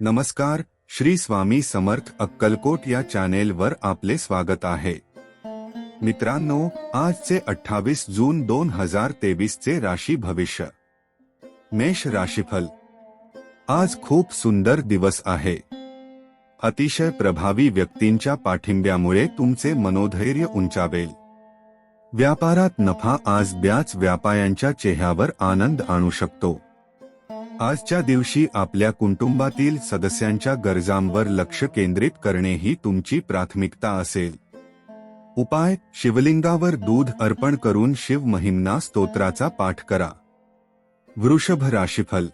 नमस्कार श्री स्वामी समर्थ अक्कलकोट या चॅनेलवर आपले स्वागत आहे. मित्रांनो आजचे अठ्ठावीस जून दोन हजार तेवीस चे राशी भविष्य. मेष राशीफल. आज खूप सुंदर दिवस आहे. अतिशय प्रभावी व्यक्तींच्या पाठिंब्यामुळे तुमचे मनोधैर्य उंचावेल. व्यापारात नफा आज ब्याच व्यापायांच्या चेहऱ्यावर आनंद आणू शकतो. आजच्या दिवशी आपल्या कुटुंबातील सदस्यांच्या गरजांवर लक्ष केंद्रित करणे ही तुमची प्राथमिकता असेल. उपाय शिवलिंगावर दूध अर्पण करून शिव महिमना स्तोत्राचा पाठ करा. वृषभ राशीफल.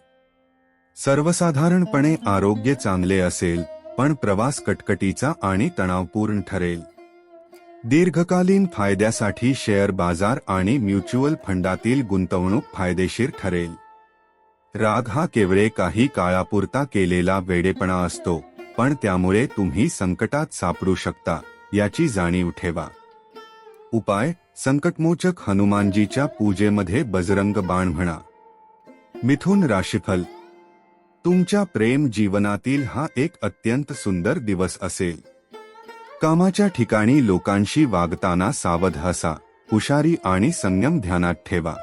सर्वसाधारणपणे आरोग्य चांगले असेल पण प्रवास कटकटीचा आणि तणावपूर्ण ठरेल. दीर्घकालीन फायद्यासाठी शेअर बाजार आणि म्युच्युअल फंडातील गुंतवणूक फायदेशीर ठरेल. राग हा केवळे काही काळापुरता केलेला वेडेपणा असतो पण त्यामुळे तुम्ही संकटात सापडू शकता याची जाणीव ठेवा. उपाय संकटमोचक हनुमानजीच्या पूजेमध्ये बजरंग बाण म्हणा. मिथुन राशीफल. तुमच्या प्रेम जीवनातील हा एक अत्यंत सुंदर दिवस असेल. कामाच्या ठिकाणी लोकांशी वागताना सावध असा हुशारी आणि संयम ध्यानात ठेवा.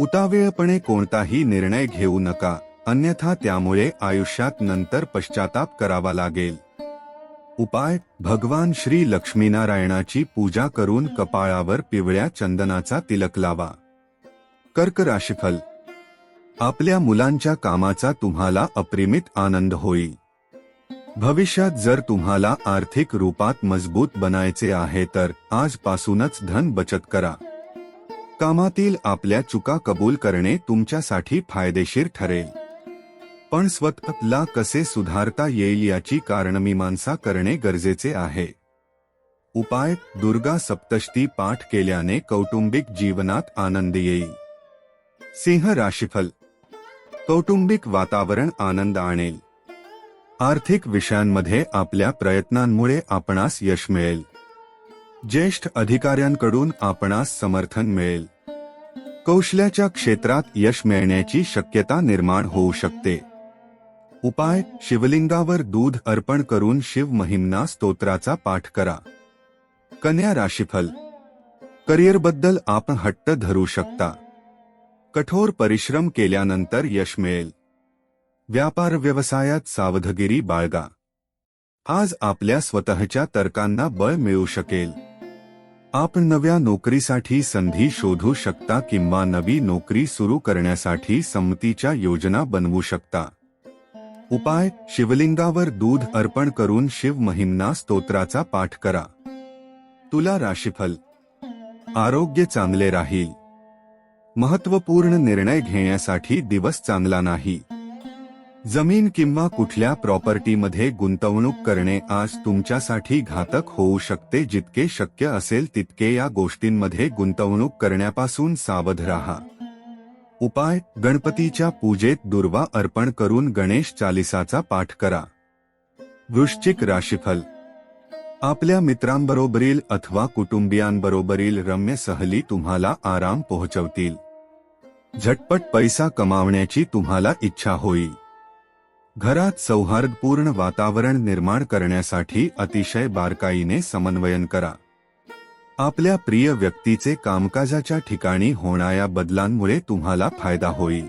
उतावेळपणे कोणताही निर्णय घेऊ नका अन्यथा त्यामुळे आयुष्यात नंतर पश्चाताप करावा लागेल. उपाय भगवान श्री लक्ष्मीनारायणाची पूजा करून कपाळावर पिवळ्या चंदनाचा तिलक लावा. कर्क राशीफल. आपल्या मुलांच्या कामाचा तुम्हाला अप्रिमित आनंद होईल. भविष्यात जर तुम्हाला आर्थिक रूपात मजबूत बनायचे आहे तर आजपासूनच धन बचत करा. कामातील आपल्या चुका कबूल करणे तुमच्यासाठी फायदेशीर ठरेल. पण स्वतःला कसे सुधारता येईल याची कारणमीमांसा करणे गरजेचे आहे. उपाय दुर्गा सप्तशती पाठ केल्याने कौटुंबिक जीवनात आनंद येईल. सिंह राशीफल. कौटुंबिक वातावरण आनंद आणेल. आर्थिक विषयांमध्ये आपल्या प्रयत्नांमुळे आपणास यश मिळेल. ज्येष्ठ अधिकाऱ्यांकडून आपणास समर्थन मिळेल. कौशल्याच्या क्षेत्रात यश मिळण्याची शक्यता निर्माण होऊ शकते. उपाय शिवलिंगावर दूध अर्पण करून शिव महिमना स्तोत्राचा पाठ करा. कन्या राशीफल. करिअरबद्दल आपण हट्ट धरू शकता. कठोर परिश्रम केल्यानंतर यश मिळेल. व्यापार व्यवसायात सावधगिरी बाळगा. आज आपल्या स्वतःच्या तर्कांना बळ मिळू शकेल. आपण नव्या नोकरीसाठी संधी शोधू शकता किंवा नवी नोकरी सुरू करण्यासाठी संमतीच्या योजना बनवू शकता. उपाय शिवलिंगावर दूध अर्पण करून शिव महिमना स्तोत्राचा पाठ करा. तुला राशीफल. आरोग्य चांगले राहील. महत्त्वपूर्ण निर्णय घेण्यासाठी दिवस चांगला नाही. जमीन किंवा कुठल्या प्रॉपर्टीमध्ये गुंतवणूक करणे आज तुमच्यासाठी घातक होऊ शकते. जितके शक्य असेल तितके या गोष्टींमध्ये गुंतवणूक करण्यापासून सावध राहा. उपाय गणपतीच्या पूजेत दुर्वा अर्पण करून गणेश चालिसाचा पाठ करा. वृश्चिक राशीफल. आपल्या मित्रांबरोबरील अथवा कुटुंबियांबरोबरील रम्य सहली तुम्हाला आराम पोहोचवतील. झटपट पैसा कमावण्याची तुम्हाला इच्छा होईल. घरात सौहार्दपूर्ण वातावरण निर्माण करण्यासाठी अतिशय बारकाईने समन्वयन करा. आपल्या प्रिय व्यक्तीचे कामकाजाच्या ठिकाणी होणाऱ्या बदलांमुळे तुम्हाला फायदा होईल.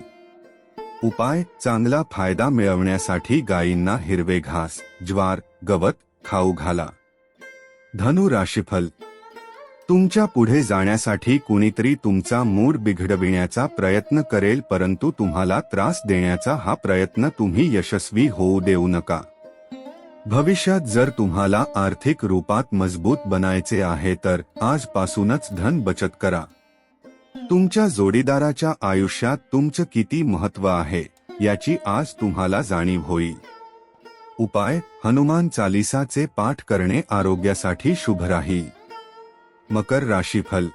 उपाय चांगला फायदा मिळवण्यासाठी गायींना हिरवे घास ज्वार गवत खाऊ घाला. धनु राशीफल तुमच्यापुढे जाण्यासाठी कुणीतरी तुमचा मूड बिघडविण्याचा प्रयत्न करेल परंतु तुम्हाला त्रास देण्याचा हा प्रयत्न तुम्ही यशस्वी होऊ देऊ नका. भविष्यात जर तुम्हाला आर्थिक रूपात मजबूत बनायचे आहे तर आजपासूनच धन बचत करा. तुमच्या जोडीदाराच्या आयुष्यात तुमचं किती महत्त्व आहे याची आज तुम्हाला जाणीव होईल. उपाय हनुमान चालिसाचे पाठ करणे आरोग्यासाठी शुभ राहील. मकर राशीफल.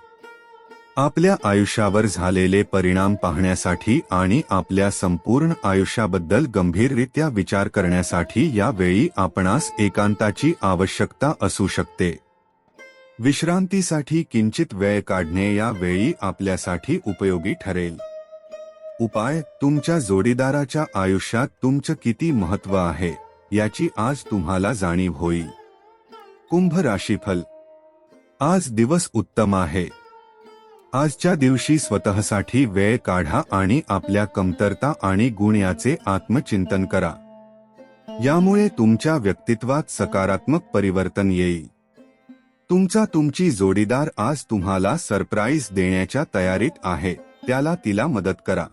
आपल्या आयुष्यावर झालेले परिणाम पाहण्यासाठी आणि आपल्या संपूर्ण आयुष्याबद्दल गंभीररित्या विचार करण्यासाठी यावेळी आपणास एकांताची आवश्यकता असू शकते. विश्रांतीसाठी किंचित वेळ काढणे या वेळी आपल्यासाठी उपयोगी ठरेल. उपाय तुमच्या जोडीदाराच्या आयुष्यात तुमचं किती महत्त्व आहे याची आज तुम्हाला जाणीव होईल. कुंभ राशीफल. आज दिवस उत्तम आहे. आजच्या दिवशी स्वतःसाठी वेळ काढा आणि आपल्या कमतरता आणि गुण याचे आत्मचिंतन करा. यामुळे तुमच्या व्यक्तित्वात सकारात्मक परिवर्तन येईल. तुमचा तुमची जोडीदार आज तुम्हाला सरप्राईज देण्याच्या तयारीत आहे त्याला तिला मदत करा.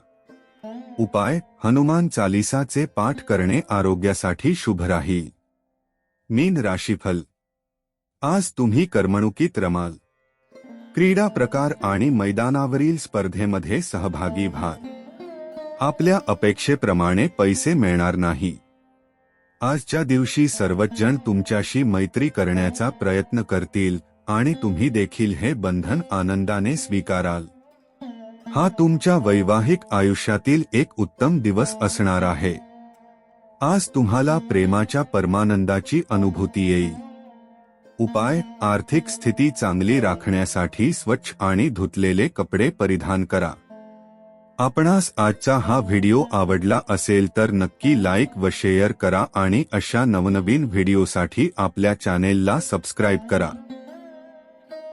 उपाय हनुमान चालिसाचे पाठ करणे आरोग्यासाठी शुभ राहील. मीन राशीफल आज तुम्ही करमणुकीत रमाल. क्रीडा प्रकार आणि मैदानावरील स्पर्धेमध्ये सहभागी व्हाल. आपल्या अपेक्षेप्रमाणे पैसे मिळणार नाही. आजच्या दिवशी सर्वच जण तुमच्याशी मैत्री करण्याचा प्रयत्न करतील आणि तुम्ही देखील हे बंधन आनंदाने स्वीकाराल. हा तुमच्या वैवाहिक आयुष्यातील एक उत्तम दिवस असणार आहे. आज तुम्हाला प्रेमाच्या परमानंदाची अनुभूती येईल. उपाय आर्थिक स्थिती चांगली राखण्यासाठी स्वच्छ आणि धुतलेले कपडे परिधान करा. आपणास आजचा हा व्हिडिओ आवडला असेल तर नक्की लाईक व शेअर करा आणि अशा नवनवीन व्हिडिओसाठी आपल्या चॅनेलला सबस्क्राईब करा.